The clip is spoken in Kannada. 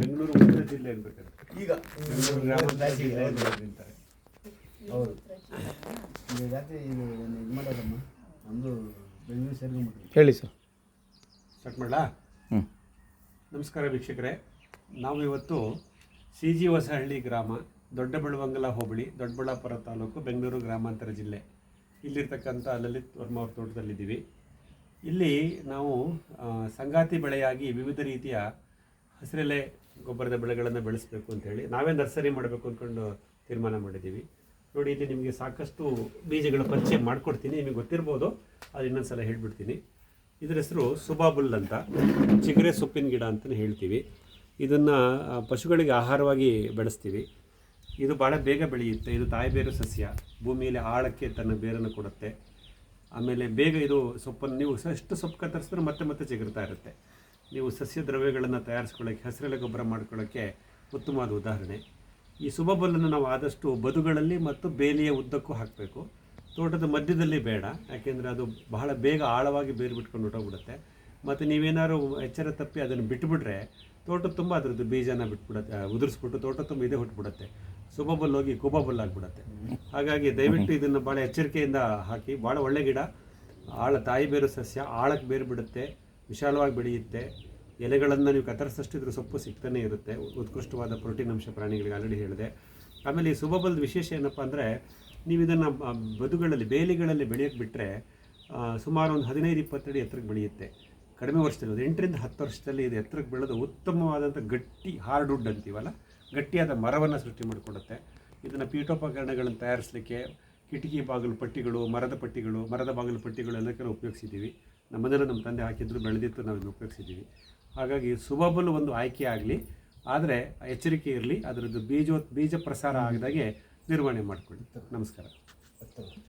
ಬೆಂಗಳೂರು ಉತ್ತರ ಜಿಲ್ಲೆ ಈಗ ಬೆಂಗಳೂರು ಗ್ರಾಮಾಂತರ ಜಿಲ್ಲೆ. ಹೌದು ಈಗ ಜಾತಿ ಇದು ಇದು ಮಾಡೋದಮ್ಮ ನಮ್ಮದು ಬೆಂಗಳೂರು ಸೇರ್ಕೊಂಡ್ಬಿಟ್ವಿ ಹೇಳಿ ಸರ್. ಸ್ಟಾರ್ಟ್ ಮಾಡಲಾ? ನಮಸ್ಕಾರ ವೀಕ್ಷಕರೇ. ನಾವು ಇವತ್ತು ಸಿ ಜಿ ಹೊಸಹಳ್ಳಿ ಗ್ರಾಮ ದೊಡ್ಡಬೆಳವಂಗಲ ಹೋಬಳಿ ದೊಡ್ಡಬಳ್ಳಾಪುರ ತಾಲೂಕು ಬೆಂಗಳೂರು ಗ್ರಾಮಾಂತರ ಜಿಲ್ಲೆ. ಇಲ್ಲಿರ್ತಕ್ಕಂಥ ಲಲಿತ್ ವರ್ಮ ಅವ್ರ ತೋಟದಲ್ಲಿದ್ದೀವಿ. ಇಲ್ಲಿ ನಾವು ಸಂಗಾತಿ ಬೆಳೆಯಾಗಿ ವಿವಿಧ ರೀತಿಯ ಹಸಿರೆಲೆ ಗೊಬ್ಬರದ ಬೆಳೆಗಳನ್ನು ಬೆಳೆಸಬೇಕು ಅಂತೇಳಿ ನಾವೇ ನರ್ಸರಿ ಮಾಡಬೇಕು ಅಂದ್ಕೊಂಡು ತೀರ್ಮಾನ ಮಾಡಿದ್ದೀವಿ. ನೋಡಿ, ಇಲ್ಲಿ ನಿಮಗೆ ಸಾಕಷ್ಟು ಬೀಜಗಳ ಪರಿಚಯ ಮಾಡಿಕೊಡ್ತೀನಿ, ನಿಮಗೆ ಗೊತ್ತಿರ್ಬೋದು ಅದು ಇನ್ನೊಂದು ಸಲ ಹೇಳ್ಬಿಡ್ತೀನಿ. ಇದರ ಹೆಸರು ಸುಬಾಬುಲ್ ಅಂತ, ಚಿಗರೆ ಸೊಪ್ಪಿನ ಗಿಡ ಅಂತಲೇ ಹೇಳ್ತೀವಿ. ಇದನ್ನು ಪಶುಗಳಿಗೆ ಆಹಾರವಾಗಿ ಬೆಳೆಸ್ತೀವಿ. ಇದು ಭಾಳ ಬೇಗ ಬೆಳೆಯುತ್ತೆ, ಇದು ತಾಯಿ ಬೇರು ಸಸ್ಯ, ಭೂಮಿಯಲ್ಲಿ ಆಳಕ್ಕೆ ತನ್ನ ಬೇರನ್ನು ಕೊಡುತ್ತೆ. ಆಮೇಲೆ ಬೇಗ ಇದು ಸೊಪ್ಪನ್ನು ನೀವು ಎಷ್ಟು ಸೊಪ್ಪು ಕತ್ತರಿಸಿದ್ರೆ ಮತ್ತೆ ಮತ್ತೆ ಚಿಗುರ್ತಾ ಇರುತ್ತೆ. ನೀವು ಸಸ್ಯ ದ್ರವ್ಯಗಳನ್ನು ತಯಾರಿಸ್ಕೊಳ್ಳೋಕ್ಕೆ ಹಸಿರೆಲೆ ಗೊಬ್ಬರ ಮಾಡ್ಕೊಳ್ಳೋಕ್ಕೆ ಉತ್ತಮವಾದ ಉದಾಹರಣೆ. ಈ ಸುಬಬಲ್ಲನ್ನು ನಾವು ಆದಷ್ಟು ಬದುಗಳಲ್ಲಿ ಮತ್ತು ಬೇಲಿಯ ಉದ್ದಕ್ಕೂ ಹಾಕಬೇಕು. ತೋಟದ ಮಧ್ಯದಲ್ಲಿ ಬೇಡ, ಯಾಕೆಂದರೆ ಅದು ಬಹಳ ಬೇಗ ಆಳವಾಗಿ ಬೇರು ಬಿಟ್ಕೊಂಡು ಹೊಟ್ಟೋಗ್ಬಿಡುತ್ತೆ ಮತ್ತು ನೀವೇನಾದ್ರು ಎಚ್ಚರ ತಪ್ಪಿ ಅದನ್ನು ಬಿಟ್ಬಿಟ್ರೆ ತೋಟ ತುಂಬ ಅದರದ್ದು ಬೀಜನ ಬಿಟ್ಬಿಡುತ್ತೆ ಉದುರಿಸ್ಬಿಟ್ಟು ತೋಟ ತುಂಬ ಇದೇ ಹುಟ್ಬಿಡುತ್ತೆ. ಸುಬಬಲ್ ಹೋಗಿ ಕುಬಬಲ್ ಆಗಿಬಿಡುತ್ತೆ. ಹಾಗಾಗಿ ದಯವಿಟ್ಟು ಇದನ್ನು ಭಾಳ ಎಚ್ಚರಿಕೆಯಿಂದ ಹಾಕಿ, ಭಾಳ ಒಳ್ಳೆ ಗಿಡ. ಆಳ ತಾಯಿ ಬೇರು ಸಸ್ಯ ಆಳಕ್ಕೆ ಬೇರು ಬಿಡುತ್ತೆ, ವಿಶಾಲವಾಗಿ ಬೆಳೆಯುತ್ತೆ. ಎಲೆಗಳನ್ನು ನೀವು ಕತ್ತರಿಸಷ್ಟು ಇದ್ರ ಸೊಪ್ಪು ಸಿಗ್ತಾನೆ ಇರುತ್ತೆ. ಉತ್ಕೃಷ್ಟವಾದ ಪ್ರೋಟೀನ್ ಅಂಶ ಪ್ರಾಣಿಗಳಿಗೆ ಆಲ್ರೆಡಿ ಹೇಳಿದೆ. ಆಮೇಲೆ ಈ ಸುಬಬಲ್ ವಿಶೇಷ ಏನಪ್ಪ ಅಂದರೆ, ನೀವು ಇದನ್ನು ಬದುಗಳಲ್ಲಿ, ಬೇಲಿಗಳಲ್ಲಿ ಬೆಳೆಯೋಕ್ಕೆ ಬಿಟ್ಟರೆ ಸುಮಾರು ಒಂದು ಹದಿನೈದು ಇಪ್ಪತ್ತಡಿ ಎತ್ತರಕ್ಕೆ ಬೆಳೆಯುತ್ತೆ. ಕಡಿಮೆ ವರ್ಷದಲ್ಲಿ ಎಂಟರಿಂದ ಹತ್ತು ವರ್ಷದಲ್ಲಿ ಇದು ಎತ್ತರಕ್ಕೆ ಬೆಳೆದು ಉತ್ತಮವಾದಂಥ ಗಟ್ಟಿ ಹಾರ್ಡ್ವುಡ್ ಅಂತೀವಲ್ಲ? ಗಟ್ಟಿಯಾದ ಮರವನ್ನು ಸೃಷ್ಟಿ ಮಾಡಿಕೊಡುತ್ತೆ. ಇದನ್ನು ಪೀಠೋಪಕರಣಗಳನ್ನು ತಯಾರಿಸಲಿಕ್ಕೆ ಕಿಟಕಿ ಬಾಗಿಲು ಪಟ್ಟಿಗಳು, ಮರದ ಪಟ್ಟಿಗಳು, ಮರದ ಬಾಗಿಲು ಪಟ್ಟಿಗಳು ಎಲ್ಲಕ್ಕೆಲ್ಲ ಉಪಯೋಗಿಸಿದ್ದೀವಿ. ನಮ್ಮದೆಲ್ಲ ನಮ್ಮ ತಂದೆ ಹಾಕಿದ್ರು, ಬೆಳೆದಿತ್ತು ನಾವು ಇದನ್ನು ಉಪಯೋಗಿಸಿದ್ದೀವಿ. ಹಾಗಾಗಿ ಸುಬಬಲು ಒಂದು ಆಯ್ಕೆ ಆಗಲಿ, ಆದರೆ ಎಚ್ಚರಿಕೆ ಇರಲಿ, ಅದರದ್ದು ಬೀಜೋ, ಬೀಜ ಪ್ರಸಾರ ಆಗದಾಗೆ ನಿರ್ವಹಣೆ ಮಾಡಿಕೊಳ್ಳಿ. ನಮಸ್ಕಾರ.